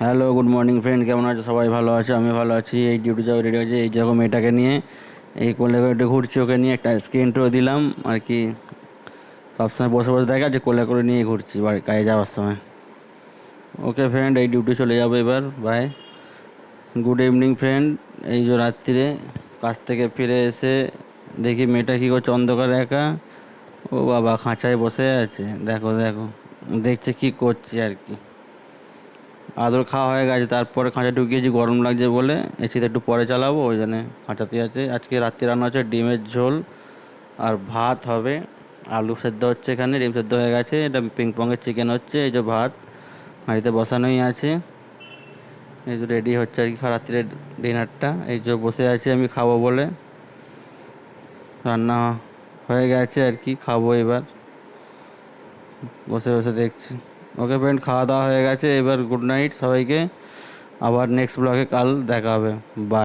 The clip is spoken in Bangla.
হ্যালো গুড মর্নিং ফ্রেন্ড কেমন আছো? সবাই ভালো আছে? আমি ভালো আছি। এই ডিউটি যাওয়া রেডি আছে এই যেরকম মেয়েটাকে নিয়ে, এই কোলে করে একটু ঘুরছি ওকে নিয়ে। একটা স্ক্রিনটাও দিলাম, আর কি। সবসময় বসে বসে দেখা যে কোলে করে নিয়ে ঘুরছি বাড়ি, কাজে যাওয়ার সময়। ওকে ফ্রেন্ড এই ডিউটি চলে যাব এবার। বাই গুড ইভিনিং ফ্রেন্ড এই যে রাত্রিরে কাজ থেকে ফিরে এসে দেখি মেয়েটা কী করছে, অন্ধকারে একা। ও বাবা, খাঁচায় বসে আছে। দেখো দেখো। দেখছে কি করছে আর কি। আদর খাওয়া হয়ে গেছে, তারপরে খাঁচা ঢুকিয়েছি গরম লাগছে বলে এসিতে একটু পরে চালাবো, ওই জন্য খাঁচাতে আছে। আজকে রাত্রি রান্না হচ্ছে ডিমের ঝোল আর ভাত হবে। আলু সেদ্ধ হচ্ছে এখানে, ডিম সেদ্ধ হয়ে গেছে, এটা পিং পংয়ের চিকেন হচ্ছে, এই যে ভাত, হাঁড়িতে বসানোই আছে। এই যে রেডি হচ্ছে আর কি রাত্রির ডিনারটা, এই যে বসে আছি আমি খাব বলে। রান্না হয়ে গেছে আর কি, খাব এবার। বসে বসে দেখছি। ওকে ফ্রেন্ড খাওয়া দাওয়া হয়ে গেছে। এবার গুড নাইট সবাইকে। আবার নেক্সট ব্লগে কাল দেখা হবে। বাই